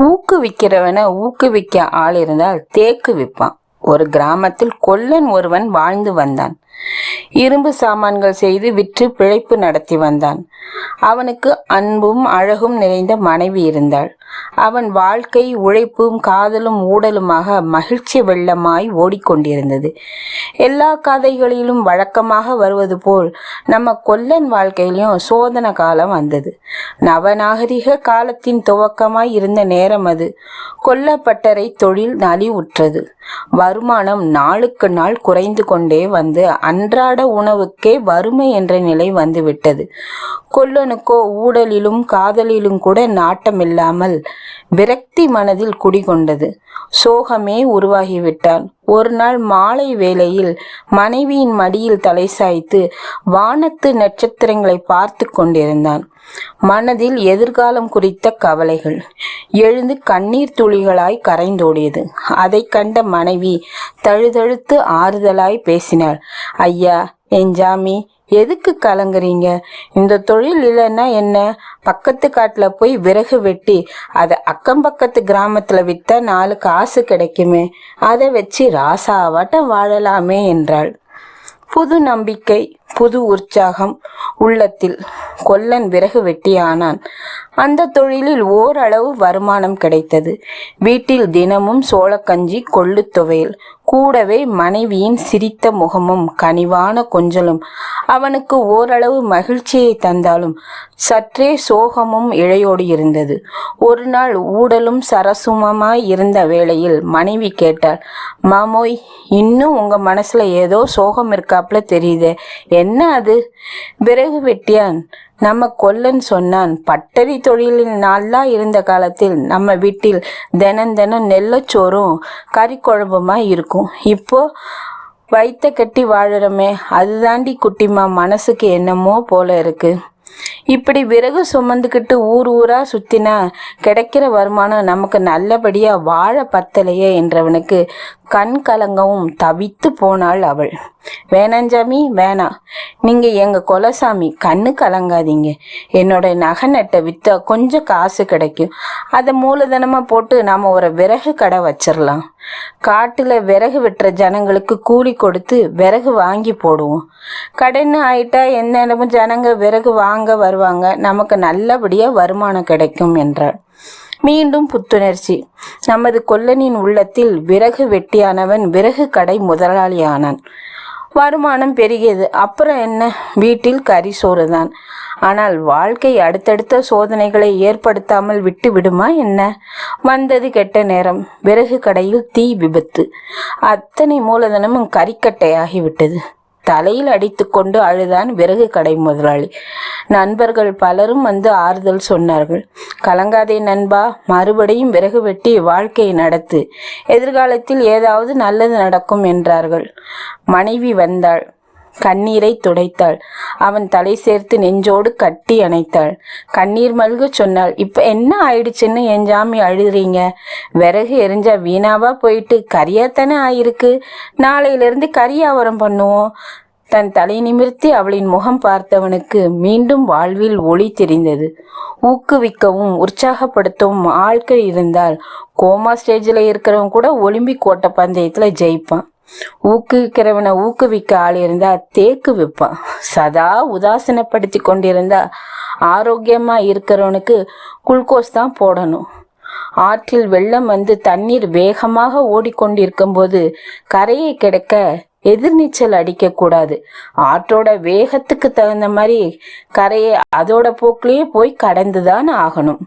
ஊக்குவிக்கிறவனை ஊக்குவிக்க ஆள் இருந்தால் தேக்கு விற்பான். ஒரு கிராமத்தில் கொல்லன் ஒருவன் வாழ்ந்து வந்தான். இரும்பு சாமான்கள் செய்து விற்று பிழைப்பு நடத்தி வந்தான். அவனுக்கு அன்பும் அழகும் நிறைந்த மனைவி இருந்தாள். அவன் வாழ்க்கை உழைப்பும் காதலும் ஊடலுமாக மகிழ்ச்சி வெள்ளமாய் ஓடிக்கொண்டிருந்தது. எல்லா கதைகளிலும் வழக்கமாக வருவது போல் நம்ம கொல்லன் வாழ்க்கையிலும் சோதனை காலம் வந்தது. நவநாகரிக காலத்தின் துவக்கமாய் இருந்த நேரம் அது. கொல்லப்பட்டறை தொழில் நலிவுற்றது. வருமானம் நாளுக்கு நாள் குறைந்து கொண்டே வந்து அன்றாட உணவுக்கே வறுமை என்ற நிலை வந்துவிட்டது. கொல்லனுக்கோ ஊடலிலும் காதலிலும் கூட நாட்டமில்லாமல் விரக்தி மனதில் குடிகொண்டது. சோகமே உருவாகிவிட்டான். ஒரு நாள் மாலை வேளையில் மனைவியின் மடியில் தலை சாய்த்து வானத்து நட்சத்திரங்களை பார்த்து கொண்டிருந்தான். மனதில் எதிர்காலம் குறித்த கவலைகள். எழுந்து கண்ணீர் துளிகளாய் கரைந்தோடியது. அதை கண்ட மனைவி தழுதழுத்து ஆறுதலாய் பேசினாள். ஐயா என் ஜாமி எதுக்கு கலங்குறீங்க? இந்த தொழில் இல்லைன்னா என்ன? பக்கத்து காட்டில் போய் விறகு வெட்டி அதை அக்கம் பக்கத்து கிராமத்தில் விற்றா நாலு காசு கிடைக்குமே? அதை வச்சு ராசாவாட்டம் வாழலாமே என்றாள். புது நம்பிக்கை. புது உற்சாகம் உள்ளத்தில் கொல்லன் விறகு வெட்டியானான். அந்த தொழிலில் ஓரளவு வருமானம் கிடைத்தது. வீட்டில் தினமும் சோளக்கஞ்சி கொள்ளு துவையல் கூடவே மனைவியின் சிரித்த முகமும் கனிவான கொஞ்சலும் அவனுக்கு ஓரளவு மகிழ்ச்சியை தந்தாலும் சற்றே சோகமும் இழையோடு இருந்தது. ஒரு நாள் ஊடலும் சரசுமமாய் இருந்த வேளையில் மனைவி கேட்டாள் மாமோய் இன்னும் உங்க மனசுல ஏதோ சோகம் இருக்காப்ல தெரியுதே என்ன அது? விறகு வெட்டியான். நம்ம கொல்லன் சொன்னான். பட்டறி தொழிலில் நல்லா இருந்த காலத்தில் நம்ம வீட்டில் தினம் தினம் நெல்லச்சோறும் கறி குழம்புமா இருக்கும். இப்போ வைத்த கட்டி வாழறமே. அதுதாண்டி குட்டிமா மனசுக்கு என்னமோ போல இருக்கு. இப்படி விறகு சுமந்துக்கிட்டு ஊர் ஊரா சுத்தினா கிடைக்கிற வருமானம் நமக்கு நல்லபடியா வாழ பத்தலையே என்றவனுக்கு கண் கலங்கவும் தவித்து போனாள் அவள். வேணாஞ்சாமி வேணா நீங்க எங்க கொலசாமி கண்ணு கலங்காதீங்க. என்னோட நகை நட்டை வித்தா கொஞ்சம் காசு கிடைக்கும். அதை மூலதனமா போட்டு நாம ஒரு விறகு கடை வச்சிடலாம் காட்டுல விறகு வெட்டுற ஜனங்களுக்கு கூலி கொடுத்து விறகு வாங்கி போடுவோம். கடன் ஆயிட்டா எந்த இடமும் ஜனங்க விறகு வாங்க வருவாங்க. நமக்கு நல்லபடியா வருமானம் கிடைக்கும் என்றாள். மீண்டும் புத்துணர்ச்சி. நமது கொல்லனின் உள்ளத்தில் விறகு வெட்டியானவன் விறகு கடை முதலாளியானான். வருமானம் பெருகியது. அப்புறம் என்ன? வீட்டில் கறி சோறுதான். ஆனால் வாழ்க்கை அடுத்தடுத்த சோதனைகளை ஏற்படுத்தாமல் விட்டு விடுமா என்ன? வந்தது கெட்ட நேரம். விறகு கடையில் தீ விபத்து. அத்தனை மூலதனமும் கறிக்கட்டையாகிவிட்டது தலையில் அடித்துக்கொண்டு அழுதான் விறகு கடை முதலாளி. நண்பர்கள் பலரும் வந்து ஆறுதல் சொன்னார்கள். கலங்காதே நண்பா மறுபடியும் விறகு வெட்டி வாழ்க்கையை நடத்து. எதிர்காலத்தில் ஏதாவது நல்லது நடக்கும் என்றார்கள். மனைவி வந்தாள். கண்ணீரை துடைத்தாள். அவன் தலை சேர்த்து நெஞ்சோடு கட்டி அணைத்தாள். கண்ணீர் மல்கு சொன்னாள். இப்ப என்ன ஆயிடுச்சுன்னு என் ஜாமி அழுதுறீங்க? விறகு எரிஞ்சா வீணாவா போயிட்டு கரியாத்தானே ஆயிருக்கு? நாளையிலிருந்து கரியாவரம் பண்ணுவோம். தன் தலை நிமிர்த்தி அவளின் முகம் பார்த்தவனுக்கு மீண்டும் வாழ்வில் ஒளி தெரிந்தது. ஊக்குவிக்கவும் உற்சாகப்படுத்தவும் ஆட்கள் இருந்தால் கோமா ஸ்டேஜில் இருக்கிறவன் கூட ஒலிம்பிக் ஓட்ட பந்தயத்தில் ஜெயிப்பான். ஊக்குவிக்கிறவனை ஊக்குவிக்க ஆள் இருந்தா தேக்கு விற்பான். சதா உதாசனப்படுத்தி கொண்டிருந்தா ஆரோக்கியமா இருக்கிறவனுக்கு குளுக்கோஸ் தான் போடணும். ஆற்றில் வெள்ளம் வந்து தண்ணீர் வேகமாக ஓடிக்கொண்டிருக்கும் போது கரையை கிடக்க எதிர்நீச்சல் அடிக்கக்கூடாது ஆற்றோட வேகத்துக்கு தகுந்த மாதிரி கரையை அதோட போக்கிலேயே போய் கடந்துதான் ஆகணும்.